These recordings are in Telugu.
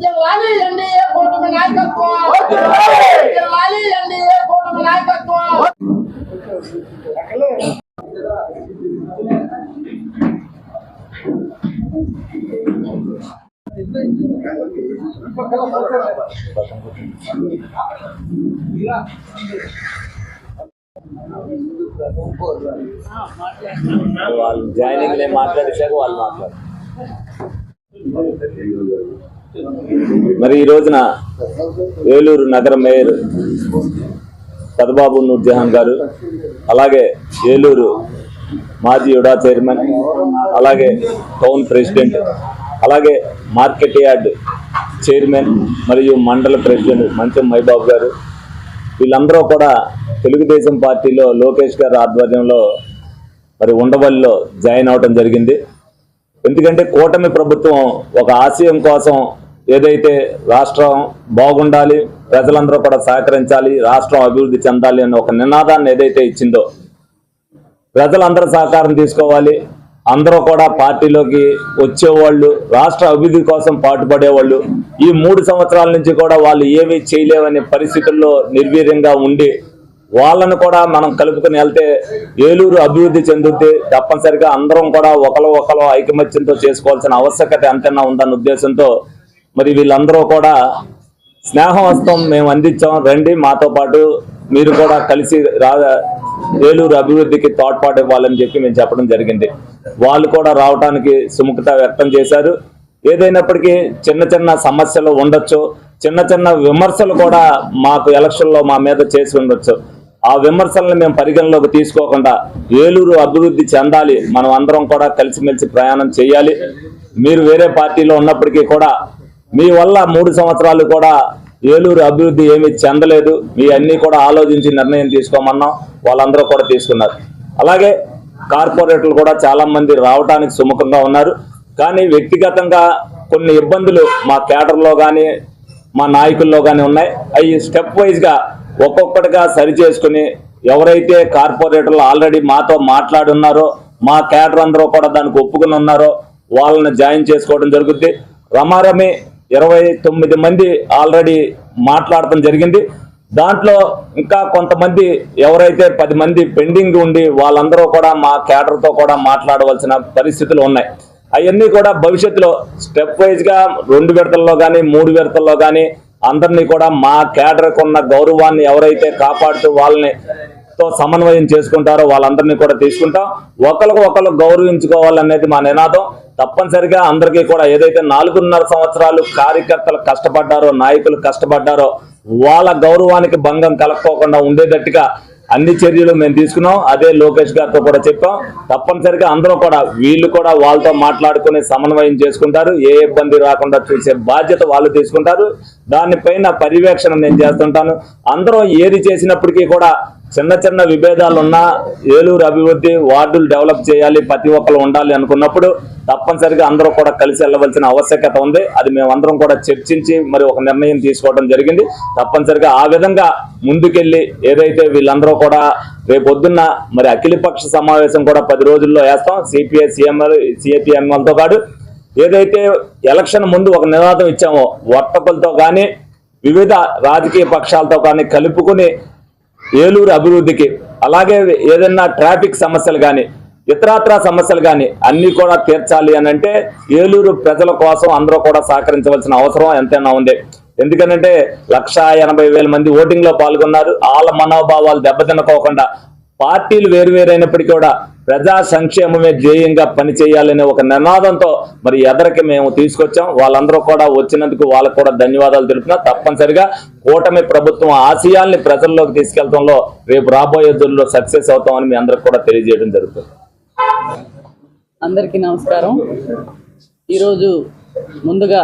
జిల్లాలి ఎన్డీఏ కూటమి నాయకత్వం జిల్లాలి ఎన్డీఏ కూటమి నాయకత్వం వాళ్ళు జాయినింగ్ నేను మాట్లాడేశాక వాళ్ళు మాట్లాడు మరి ఈ రోజున ఏలూరు నగర మేయర్ పదబాబు నూర్జహాన్ గారు అలాగే ఏలూరు మాజీ యుడా చైర్మన్ అలాగే టౌన్ ప్రెసిడెంట్ అలాగే మార్కెట్ యార్డ్ చైర్మన్ మరియు మండల ప్రెసిడెంట్ మంచం మైబాబు గారు వీళ్ళందరూ కూడా తెలుగుదేశం పార్టీలో లోకేష్ గారి ఆధ్వర్యంలో మరి ఉండవల్లిలో జాయిన్ అవటం జరిగింది. ఎందుకంటే కూటమి ప్రభుత్వం ఒక ఆశయం కోసం ఏదైతే రాష్ట్రం బాగుండాలి ప్రజలందరూ కూడా సహకరించాలి రాష్ట్రం అభివృద్ధి చెందాలి అన్న ఒక నినాదాన్ని ఏదైతే ఇచ్చిందో ప్రజలందరూ సహకారం తీసుకోవాలి. అందరూ కూడా పార్టీలోకి వచ్చేవాళ్ళు రాష్ట్ర అభివృద్ధి కోసం పాటుపడేవాళ్ళు. ఈ మూడు సంవత్సరాల నుంచి కూడా వాళ్ళు ఏమీ చేయలేవనే పరిస్థితుల్లో నిర్వీర్యంగా ఉండి వాళ్ళను కూడా మనం కలుపుకొని వెళ్తే ఏలూరు అభివృద్ధి చెందుద్ది. తప్పనిసరిగా అందరం కూడా ఒకరు ఒకరు ఐకమత్యంతో చేసుకోవాల్సిన ఆవశ్యకత ఎంతైనా ఉందన్న ఉద్దేశంతో మరి వీళ్ళందరూ కూడా స్నేహహస్తం మేము అందించాం. రండి మాతో పాటు మీరు కూడా కలిసి రా ఏలూరు అభివృద్ధికి తోడ్పాటు ఇవ్వాలని చెప్పి మేము చెప్పడం జరిగింది. వాళ్ళు కూడా రావడానికి సుముఖత వ్యక్తం చేశారు. ఏదైనప్పటికీ చిన్న చిన్న సమస్యలు ఉండొచ్చు. చిన్న చిన్న విమర్శలు కూడా మాకు ఎలక్షన్లో మా మీద చేసి ఉండొచ్చు. ఆ విమర్శలను మేము పరిగణలోకి తీసుకోకుండా ఏలూరు అభివృద్ధి చెందాలి. మనం అందరం కూడా కలిసిమెలిసి ప్రయాణం చేయాలి. మీరు వేరే పార్టీలో ఉన్నప్పటికీ కూడా మీ వల్ల మూడు సంవత్సరాలు కూడా ఏలూరు అభివృద్ధి ఏమీ చెందలేదు. మీ అన్ని కూడా ఆలోచించి నిర్ణయం తీసుకోమన్నాం. వాళ్ళందరూ కూడా తీసుకున్నారు. అలాగే కార్పొరేటర్లు కూడా చాలా మంది రావడానికి సుముఖంగా ఉన్నారు. కానీ వ్యక్తిగతంగా కొన్ని ఇబ్బందులు మా కేటర్లో కానీ మా నాయకుల్లో కానీ ఉన్నాయి. అవి స్టెప్ వైజ్గా ఒక్కొక్కటిగా సరి చేసుకుని ఎవరైతే కార్పొరేటర్లు ఆల్రెడీ మాతో మాట్లాడున్నారో మా కేటర్ అందరూ కూడా దానికి ఒప్పుకుని ఉన్నారో వాళ్ళని జాయిన్ చేసుకోవడం జరుగుద్ది. రమారమి ఇరవై తొమ్మిది మంది ఆల్రెడీ మాట్లాడటం జరిగింది. దాంట్లో ఇంకా కొంతమంది ఎవరైతే పది మంది పెండింగ్ ఉండి వాళ్ళందరూ కూడా మా క్యాడర్తో కూడా మాట్లాడవలసిన పరిస్థితులు ఉన్నాయి. అవన్నీ కూడా భవిష్యత్తులో స్టెప్ వైజ్గా రెండు విడతల్లో కానీ మూడు విడతల్లో కానీ అందరినీ కూడా మా క్యాడర్కు ఉన్న గౌరవాన్ని ఎవరైతే కాపాడుతూ వాళ్ళని తో సమన్వయం చేసుకుంటారో వాళ్ళందరినీ కూడా తీసుకుంటాం. ఒకరికి ఒకరు గౌరవించుకోవాలనేది మా నినాదం. తప్పనిసరిగా అందరికీ కూడా ఏదైతే నాలుగున్నర సంవత్సరాలు కార్యకర్తలు కష్టపడ్డారో నాయకులు కష్టపడ్డారో వాళ్ళ గౌరవానికి భంగం కలక్కోకుండా ఉండేటట్టుగా అన్ని చర్యలు మేము తీసుకున్నాం. అదే లోకేష్ గారితో కూడా చెప్పాం. తప్పనిసరిగా అందరూ కూడా వీళ్ళు కూడా వాళ్ళతో మాట్లాడుకుని సమన్వయం చేసుకుంటారు. ఏ ఇబ్బంది రాకుండా చూసే బాధ్యత వాళ్ళు తీసుకుంటారు. దానిపైన పర్యవేక్షణ నేను చేస్తుంటాను. అందరూ ఏది చేసినప్పటికీ కూడా చిన్న చిన్న విభేదాలున్నా ఏలూరు అభివృద్ధి వార్డులు డెవలప్ చేయాలి ప్రతి ఒక్కరు ఉండాలి అనుకున్నప్పుడు తప్పనిసరిగా అందరూ కూడా కలిసి వెళ్ళవలసిన ఆవశ్యకత ఉంది. అది మేమందరం కూడా చర్చించి మరి ఒక నిర్ణయం తీసుకోవడం జరిగింది. తప్పనిసరిగా ఆ విధంగా ముందుకెళ్ళి ఏదైతే వీళ్ళందరూ కూడా రేపొద్దున్న మరి అఖిలపక్ష సమావేశం కూడా పది రోజుల్లో వేస్తాం. సిపిఐ సిఎంఎల్ సిఐపిఎంఎల్తో పాటు ఏదైతే ఎలక్షన్ ముందు ఒక నినాదం ఇచ్చామో వర్తకులతో కానీ వివిధ రాజకీయ పక్షాలతో కానీ కలుపుకుని ఏలూరు అభివృద్ధికి అలాగే ఏదైనా ట్రాఫిక్ సమస్యలు కానీ ఇతరాత్ర సమస్యలు కానీ అన్నీ కూడా తీర్చాలి అని అంటే ఏలూరు ప్రజల కోసం అందరూ కూడా సహకరించవలసిన అవసరం ఎంతైనా ఉంది. ఎందుకంటే లక్ష ఎనభై వేల మంది ఓటింగ్లో పాల్గొన్నారు. వాళ్ళ మనోభావాలు దెబ్బతినకోకుండా పార్టీలు వేరు వేరైనప్పటికీ కూడా ప్రజా సంక్షేమమే ధ్యేయంగా పనిచేయాలనే ఒక నినాదంతో మరి ఎదరికి మేము తీసుకొచ్చాం. వాళ్ళందరూ కూడా వచ్చినందుకు వాళ్ళకు కూడా ధన్యవాదాలు తెలుపుతున్నా. తప్పనిసరిగా కూటమి ప్రభుత్వం ఆశయాల్ని ప్రజల్లోకి తీసుకెళ్తంలో రేపు రాబోయే రోజుల్లో సక్సెస్ అవుతామని మీ అందరికి కూడా తెలియజేయడం జరుగుతుంది. అందరికీ నమస్కారం. ఈరోజు ముందుగా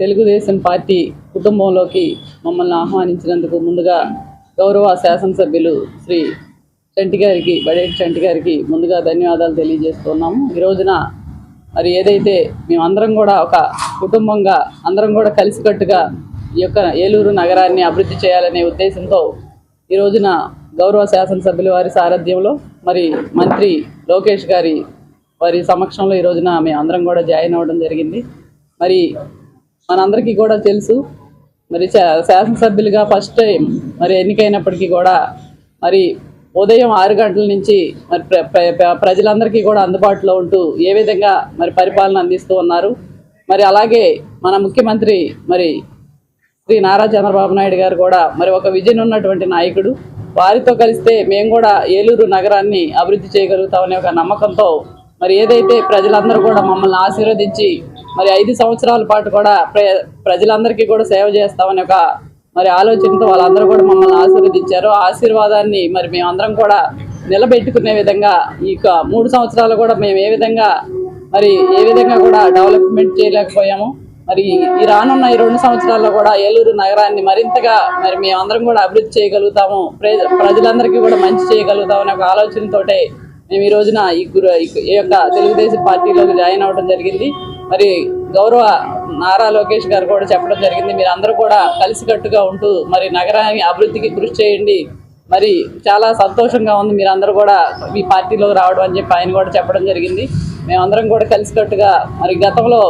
తెలుగుదేశం పార్టీ కుటుంబంలోకి మమ్మల్ని ఆహ్వానించినందుకు ముందుగా గౌరవ శాసనసభ్యులు శ్రీ చంటి గారికి బడేటి చంటి గారికి ముందుగా ధన్యవాదాలు తెలియజేస్తున్నాము. ఈ రోజున మరి ఏదైతే మేమందరం కూడా ఒక కుటుంబంగా అందరం కూడా కలిసికట్టుగా ఈ యొక్క ఏలూరు నగరాన్ని అభివృద్ధి చేయాలనే ఉద్దేశంతో ఈ రోజున గౌరవ శాసనసభ్యుల వారి సారథ్యంలో మరి మంత్రి లోకేష్ గారి వారి సమక్షంలో ఈ రోజున మేము అందరం కూడా జాయిన్ అవ్వడం జరిగింది. మరి మనందరికీ కూడా తెలుసు మరి శా- శాసనసభ్యులుగా ఫస్ట్ టైం మరి ఎన్నికైనప్పటికీ కూడా మరి ఉదయం ఆరు గంటల నుంచి మరి ప్ర- ప్రజలందరికీ కూడా అందుబాటులో ఉంటూ ఏ విధంగా మరి పరిపాలన అందిస్తూ ఉన్నారు. మరి అలాగే మన ముఖ్యమంత్రి మరి శ్రీ నారా చంద్రబాబు నాయుడు గారు కూడా మరి ఒక విజన్ ఉన్నటువంటి నాయకుడు. వారితో కలిస్తే మేము కూడా ఏలూరు నగరాన్ని అభివృద్ధి చేయగలుగుతామనే ఒక నమ్మకంతో మరి ఏదైతే ప్రజలందరూ కూడా మమ్మల్ని ఆశీర్వదించి మరి ఐదు సంవత్సరాల పాటు కూడా ప్ర ప్రజలందరికీ కూడా సేవ చేస్తామని ఒక మరి ఆలోచనతో వాళ్ళందరూ కూడా మమ్మల్ని ఆశీర్వదించారు. ఆశీర్వాదాన్ని మరి మేమందరం కూడా నిలబెట్టుకునే విధంగా ఈ యొక్క మూడు సంవత్సరాలు కూడా మేము ఏ విధంగా మరి ఏ విధంగా కూడా డెవలప్మెంట్ చేయలేకపోయాము. మరి ఈ రానున్న ఈ రెండు సంవత్సరాల్లో కూడా ఏలూరు నగరాన్ని మరింతగా మరి మేమందరం కూడా అభివృద్ధి చేయగలుగుతాము. ప్రజలందరికీ కూడా మంచి చేయగలుగుతాం అనే ఒక ఆలోచనతోటే మేము ఈ రోజున ఈ గురు ఈ యొక్క తెలుగుదేశం పార్టీలోకి జాయిన్ అవ్వడం జరిగింది. మరి గౌరవ నారా లోకేష్ గారు కూడా చెప్పడం జరిగింది. మీరు అందరూ కూడా కలిసికట్టుగా ఉంటూ మరి నగరాన్ని అభివృద్ధికి కృషి చేయండి. మరి చాలా సంతోషంగా ఉంది మీరు అందరూ కూడా మీ పార్టీలోకి రావడం అని చెప్పి ఆయన కూడా చెప్పడం జరిగింది. మేమందరం కూడా కలిసికట్టుగా మరి గతంలో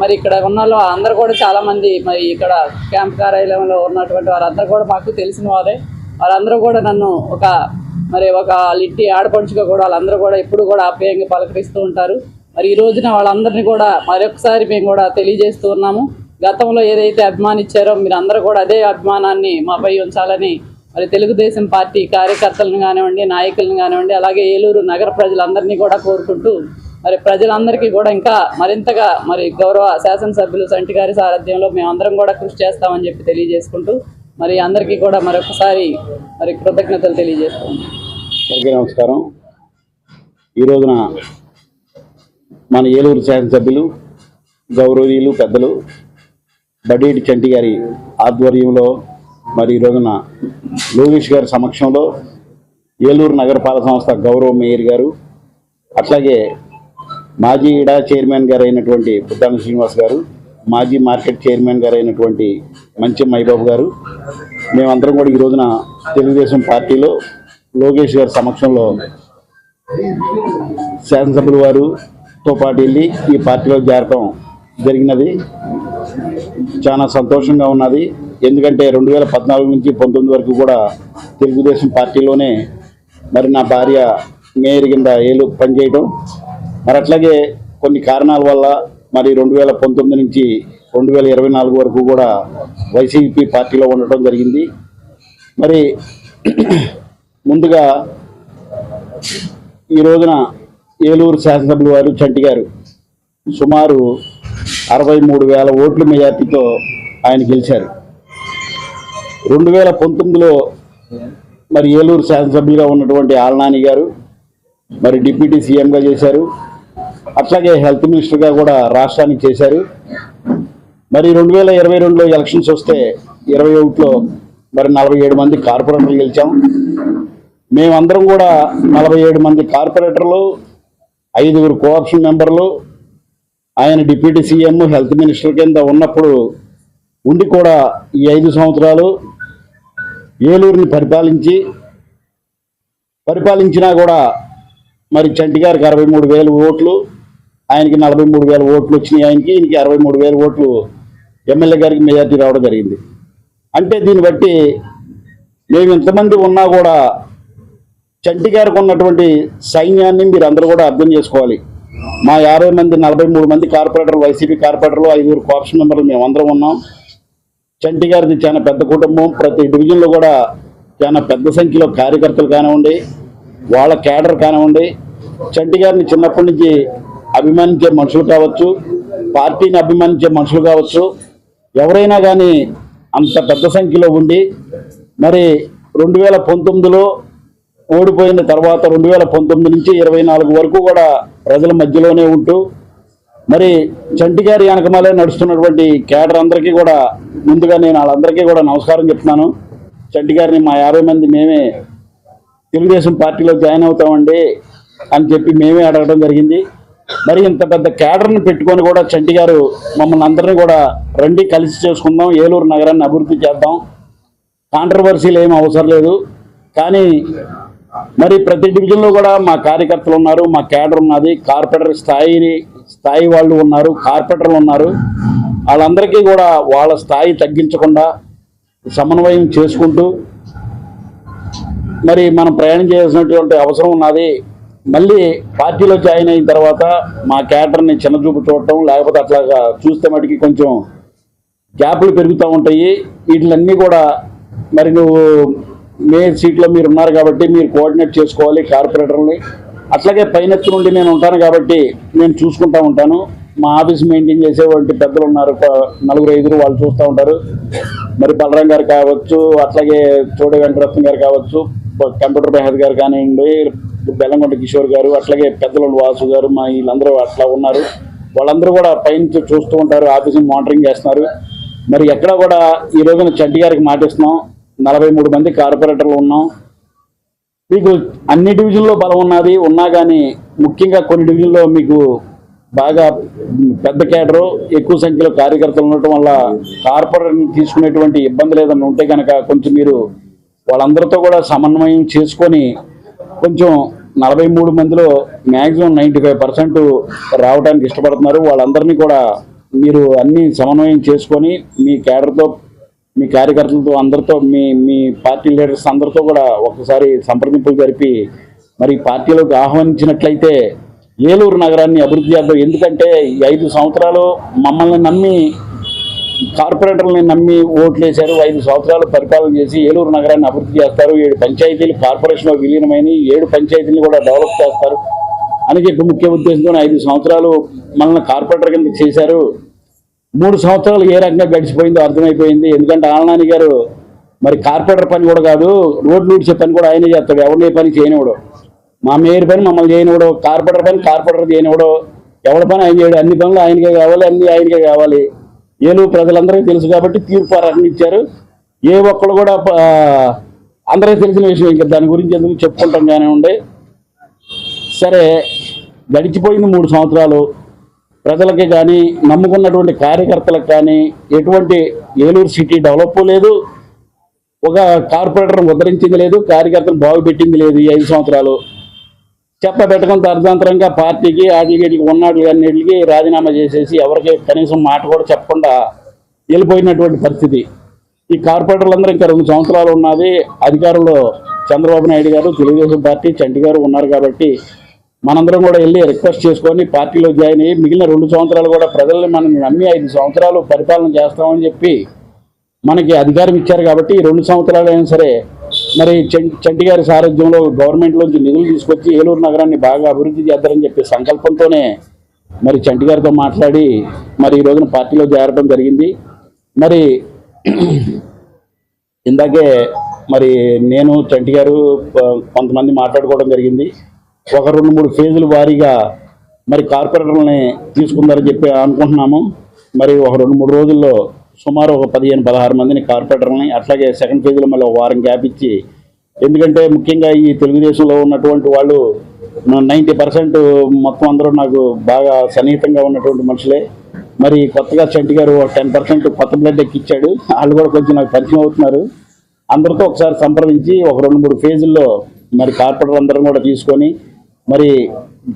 మరి ఇక్కడ ఉన్న వాళ్ళు అందరూ కూడా చాలామంది మరి ఇక్కడ క్యాంప్ కార్యాలయంలో ఉన్నటువంటి వారందరూ కూడా మాకు తెలిసిన వారే. వారందరూ కూడా నన్ను ఒక మరి ఒక లిట్టి ఆడపడుచుగా కూడా వాళ్ళందరూ కూడా ఎప్పుడు కూడా ఆప్యాయంగా పలకరిస్తూ ఉంటారు. మరి ఈ రోజున వాళ్ళందరినీ కూడా మరొకసారి మేము కూడా తెలియజేస్తూ ఉన్నాము. గతంలో ఏదైతే అభిమానిచ్చారో మీరు అందరూ కూడా అదే అభిమానాన్ని మాపై ఉంచాలని మరి తెలుగుదేశం పార్టీ కార్యకర్తలను కానివ్వండి నాయకులను కానివ్వండి అలాగే ఏలూరు నగర ప్రజలందరినీ కూడా కోరుకుంటూ మరి ప్రజలందరికీ కూడా ఇంకా మరింతగా మరి గౌరవ శాసనసభ్యులు సంటి గారి సారథ్యంలో మేమందరం కూడా కృషి చేస్తామని చెప్పి తెలియజేసుకుంటూ మరి అందరికీ కూడా మరొకసారి మరి కృతజ్ఞతలు తెలియజేస్తాం నమస్కారం. ఈ రోజున మన ఏలూరు శాసనసభ్యులు గౌరవనీయులు పెద్దలు బడేటి చంటి గారి ఆధ్వర్యంలో మరి ఈ రోజున లోకేష్ గారి సమక్షంలో ఏలూరు నగరపాలక సంస్థ గౌరవ మేయర్ గారు అట్లాగే మాజీ ఇడా చైర్మన్ గారు అయినటువంటి పుట్టాన శ్రీనివాస్ గారు మాజీ మార్కెట్ చైర్మన్ గారు అయినటువంటి మంచి మైబాబు గారు మేమందరం కూడా ఈ రోజున తెలుగుదేశం పార్టీలో లోకేష్ గారి సమక్షంలో శాసనసభ్యుల తో పాటు వెళ్ళి ఈ పార్టీలో చేరటం జరిగినది. చాలా సంతోషంగా ఉన్నది. ఎందుకంటే రెండు వేల పద్నాలుగు నుంచి పంతొమ్మిది వరకు కూడా తెలుగుదేశం పార్టీలోనే మరి నా భార్య మేయర్ కింద ఏలు పనిచేయటం. మరి అట్లాగే కొన్ని కారణాల వల్ల మరి రెండు వేల పంతొమ్మిది నుంచి రెండు వేల ఇరవై నాలుగు వరకు కూడా వైసీపీ పార్టీలో ఉండటం జరిగింది. మరి ముందుగా ఈ రోజున ఏలూరు శాసనసభ్యుల వారు చంటి గారు. సుమారు అరవై మూడు వేల ఓట్ల మెజార్టీతో ఆయన గెలిచారు. రెండు వేల పంతొమ్మిదిలో మరి ఏలూరు శాసనసభ్యులుగా ఉన్నటువంటి ఆలనాని గారు మరి డిప్యూటీ సీఎంగా చేశారు. అట్లాగే హెల్త్ మినిస్టర్గా కూడా రాష్ట్రానికి చేశారు. మరి రెండు వేల ఇరవై రెండులో ఎలక్షన్స్ వస్తే ఇరవై ఒకటిలో మరి నలభై ఏడు మంది కార్పొరేటర్లు గెలిచాం. మేమందరం కూడా నలభై ఏడు మంది కార్పొరేటర్లు ఐదుగురు కోఆప్షన్ మెంబర్లు ఆయన డిప్యూటీ సీఎం హెల్త్ మినిస్టర్ కింద ఉన్నప్పుడు ఉండి కూడా ఈ ఐదు సంవత్సరాలు ఏలూరుని పరిపాలించి పరిపాలించినా కూడా మరి చంటి గారికి అరవై మూడు వేలు ఓట్లు ఆయనకి నలభై మూడు వేల ఓట్లు వచ్చినాయి ఆయనకి ఈయనకి అరవై మూడు వేల ఓట్లు ఎమ్మెల్యే గారికి మెజార్టీ రావడం జరిగింది. అంటే దీన్ని బట్టి మేము ఇంతమంది ఉన్నా కూడా చంటి గారికి ఉన్నటువంటి సైన్యాన్ని మీరు అందరూ కూడా అర్థం చేసుకోవాలి. మా యాభై మంది నలభై మూడు మంది కార్పొరేటర్లు వైసీపీ కార్పొరేటర్లు ఐదుగురు కోఆప్షన్ మెంబర్లు మేమందరం ఉన్నాం. చంటి గారిది చాలా పెద్ద కుటుంబం. ప్రతి డివిజన్లో కూడా చాలా పెద్ద సంఖ్యలో కార్యకర్తలు కానివ్వండి వాళ్ళ కేడర్ కానివ్వండి చంటి గారిని చిన్నప్పటి నుంచి అభిమానించే మనుషులు కావచ్చు పార్టీని అభిమానించే మనుషులు కావచ్చు ఎవరైనా కానీ అంత పెద్ద సంఖ్యలో ఉండి మరి రెండు వేల పంతొమ్మిదిలో ఓడిపోయిన తర్వాత రెండు వేల పంతొమ్మిది నుంచి ఇరవై నాలుగు వరకు కూడా ప్రజల మధ్యలోనే ఉంటూ మరి చంటిగారి వెనకమాలే నడుస్తున్నటువంటి కేడర్ అందరికీ కూడా ముందుగా నేను వాళ్ళందరికీ కూడా నమస్కారం చెప్తున్నాను. చంటిగారిని మా యాభై మంది మేమే తెలుగుదేశం పార్టీలో జాయిన్ అవుతామండి అని చెప్పి మేమే అడగడం జరిగింది. మరి ఇంత పెద్ద కేడర్ని పెట్టుకొని కూడా చంటి గారు మమ్మల్ని అందరినీ కూడా రండి కలిసి చేసుకుందాం ఏలూరు నగరాన్ని అభివృద్ధి చేద్దాం. కాంట్రవర్సీలు ఏం అవసరం లేదు. కానీ మరి ప్రతి డివిజన్లో కూడా మా కార్యకర్తలు ఉన్నారు మా కేడర్ ఉన్నది కార్పొరేటర్ స్థాయి స్థాయి వాళ్ళు ఉన్నారు కార్పొరేటర్లు ఉన్నారు. వాళ్ళందరికీ కూడా వాళ్ళ స్థాయి తగ్గించకుండా సమన్వయం చేసుకుంటూ మరి మనం ప్రయాణం చేయాల్సినటువంటి అవసరం ఉన్నది. మళ్ళీ పార్టీలో జాయిన్ అయిన తర్వాత మా క్యాడర్ని చిన్నచూపు చూడటం లేకపోతే అట్లాగా చూస్తే మటుకి కొంచెం గ్యాప్లు పెరుగుతూ ఉంటాయి. వీటిలన్నీ కూడా మరి నువ్వు మే సీట్లో మీరు ఉన్నారు కాబట్టి మీరు కోఆర్డినేట్ చేసుకోవాలి కార్పొరేటర్ని అట్లాగే పైనెత్తు నుండి నేను ఉంటాను కాబట్టి నేను చూసుకుంటా ఉంటాను. మా ఆఫీస్ మెయింటైన్ చేసేటువంటి పెద్దలు ఉన్నారు. నలుగురు ఐదుగురు వాళ్ళు చూస్తూ ఉంటారు. మరి బలరాం గారు కావచ్చు అట్లాగే చోడే వెంకటరత్నం గారు కావచ్చు కంప్యూటర్ బెహద్ గారు కానివ్వండి బెల్లంకొండ కిషోర్ గారు అట్లాగే పెద్దలు వాసు గారు మా వీళ్ళందరూ అట్లా ఉన్నారు. వాళ్ళందరూ కూడా పైన చూస్తూ ఉంటారు ఆఫీస్ని మానిటరింగ్ చేస్తున్నారు. మరి ఎక్కడ కూడా ఈ రోజున చంటి గారికి మాటిస్తున్నాం. నలభై మూడు మంది కార్పొరేటర్లు ఉన్నాం. మీకు అన్ని డివిజన్లో బలం ఉన్నది. ఉన్నా కానీ ముఖ్యంగా కొన్ని డివిజన్లో మీకు బాగా పెద్ద కేడరు ఎక్కువ సంఖ్యలో కార్యకర్తలు ఉండటం వల్ల కార్పొరేట్ తీసుకునేటువంటి ఇబ్బందులు ఏదైనా ఉంటే కనుక కొంచెం మీరు వాళ్ళందరితో కూడా సమన్వయం చేసుకొని కొంచెం నలభై మూడు మందిలో మ్యాక్సిమం నైంటీ ఫైవ్ పర్సెంట్ రావడానికి ఇష్టపడుతున్నారు. వాళ్ళందరినీ కూడా మీరు అన్ని సమన్వయం చేసుకొని మీ కేడర్తో మీ కార్యకర్తలతో అందరితో మీ మీ పార్టీ లీడర్స్ అందరితో కూడా ఒకసారి సంప్రదింపులు జరిపి మరి పార్టీలోకి ఆహ్వానించినట్లయితే ఏలూరు నగరాన్ని అభివృద్ధి చేద్దాం. ఎందుకంటే ఈ ఐదు సంవత్సరాలు మమ్మల్ని నమ్మి కార్పొరేటర్లని నమ్మి ఓట్లు వేశారు ఐదు సంవత్సరాలు పరిపాలన చేసి ఏలూరు నగరాన్ని అభివృద్ధి చేస్తారు. ఏడు పంచాయతీలు కార్పొరేషన్లో విలీనమైన ఏడు పంచాయతీలు కూడా డెవలప్ చేస్తారు. అని చెప్పి ముఖ్య ఉద్దేశంతో ఐదు సంవత్సరాలు మనల్ని కార్పొరేటర్ కింద చేశారు. మూడు సంవత్సరాలు ఏ రకంగా గడిచిపోయిందో అర్థమైపోయింది. ఎందుకంటే ఆలనాని గారు మరి కార్పొరేటర్ పని కూడా కాదు రోడ్లు ఊడ్చే పని కూడా ఆయనే చేస్తాడు. ఎవరిని పని చేయనివాడు మా మేయర్ పని మమ్మల్ని చేయనివాడు కార్పొరేటర్ పని కార్పొరేటర్ చేయనివాడు ఎవరి పని ఆయన చేయడు. అన్ని పనులు ఆయనకే కావాలి అన్ని ఆయనకే కావాలి. ఏలూరు ప్రజలందరికీ తెలుసు కాబట్టి తీర్పు ఆ ఇచ్చారు. ఏ ఒక్కరు కూడా అందరికీ తెలిసిన విషయం ఇంకా దాని గురించి ఎందుకు చెప్పుకుంటాం కానీ ఉండే. సరే గడిచిపోయింది మూడు సంవత్సరాలు. ప్రజలకి కానీ నమ్ముకున్నటువంటి కార్యకర్తలకు కానీ ఎటువంటి ఏలూరు సిటీ డెవలప్ లేదు. ఒక కార్పొరేటర్ ఉద్ధరించింది లేదు కార్యకర్తలు బాగుపెట్టింది లేదు ఈ ఐదు సంవత్సరాలు. చెప్ప పెట్టుకుని అర్ధాంతరంగా పార్టీకి ఆటికి ఉన్నాడు అన్నిటికి రాజీనామా చేసేసి ఎవరికి కనీసం మాట కూడా చెప్పకుండా వెళ్ళిపోయినటువంటి పరిస్థితి. ఈ కార్పొరేటర్లందరూ ఇంకా రెండు సంవత్సరాలు ఉన్నది. అధికారంలో చంద్రబాబు నాయుడు గారు తెలుగుదేశం పార్టీ చంటి గారు ఉన్నారు కాబట్టి మనందరం కూడా వెళ్ళి రిక్వెస్ట్ చేసుకొని పార్టీలో జాయిన్ అయ్యి మిగిలిన రెండు సంవత్సరాలు కూడా ప్రజల్ని మనం నమ్మి ఐదు సంవత్సరాలు పరిపాలన చేస్తామని చెప్పి మనకి అధికారం ఇచ్చారు కాబట్టి ఈ రెండు సంవత్సరాలు అయినా సరే మరి చెంటి చంటి గారి సారథ్యంలో గవర్నమెంట్లోంచి నిధులు తీసుకొచ్చి ఏలూరు నగరాన్ని బాగా అభివృద్ధి చేద్దారని చెప్పి సంకల్పంతోనే మరి చంటి గారితో మాట్లాడి మరి ఈ రోజున పార్టీలో చేరడం జరిగింది. మరి ఇందాకే మరి నేను చంటి గారు కొంతమంది మాట్లాడుకోవడం జరిగింది. ఒక రెండు మూడు ఫేజుల వారీగా మరి కార్పొరేటర్లని తీసుకుందారని చెప్పి అనుకుంటున్నాము. మరి ఒక రెండు మూడు రోజుల్లో సుమారు ఒక పదిహేను పదహారు మందిని కార్పొరేటర్లని అట్లాగే సెకండ్ ఫేజ్లో మళ్ళీ ఒక వారం గ్యాప్ ఇచ్చి ఎందుకంటే ముఖ్యంగా ఈ తెలుగుదేశంలో ఉన్నటువంటి వాళ్ళు నైంటీ పర్సెంట్ మొత్తం అందరూ నాకు బాగా సన్నిహితంగా ఉన్నటువంటి మనుషులే. మరి కొత్తగా చెంటి గారు టెన్ పర్సెంట్ కొత్త బ్లడ్ ఎక్కిచ్చాడు. వాళ్ళు కూడా కొంచెం నాకు పరిచయం అవుతున్నారు. అందరితో ఒకసారి సంప్రదించి ఒక రెండు మూడు ఫేజుల్లో మరి కార్పొరేటర్ అందరం కూడా తీసుకొని మరి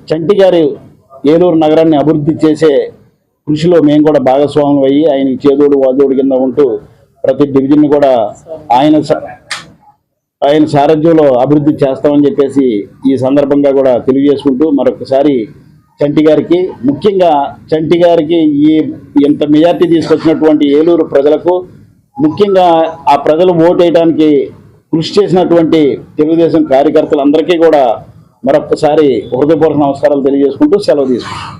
చంటి గారి ఏలూరు నగరాన్ని అభివృద్ధి చేసే కృషిలో మేము కూడా భాగస్వాములు అయ్యి ఆయన చేదోడు వాదోడు కింద ఉంటూ ప్రతి డివిజన్ కూడా ఆయన స- ఆయన సారథ్యంలో అభివృద్ధి చేస్తామని చెప్పేసి ఈ సందర్భంగా కూడా తెలియజేసుకుంటూ మరొకసారి చంటి గారికి ముఖ్యంగా చంటి గారికి ఈ ఇంత మెజార్టీ తీసుకొచ్చినటువంటి ఏలూరు ప్రజలకు ముఖ్యంగా ఆ ప్రజలు ఓటు వేయడానికి కృషి చేసినటువంటి తెలుగుదేశం కార్యకర్తలందరికీ కూడా మరొకసారి హృదయపూర్వక నమస్కారాలు తెలియజేసుకుంటూ సెలవు తీసుకుంటాం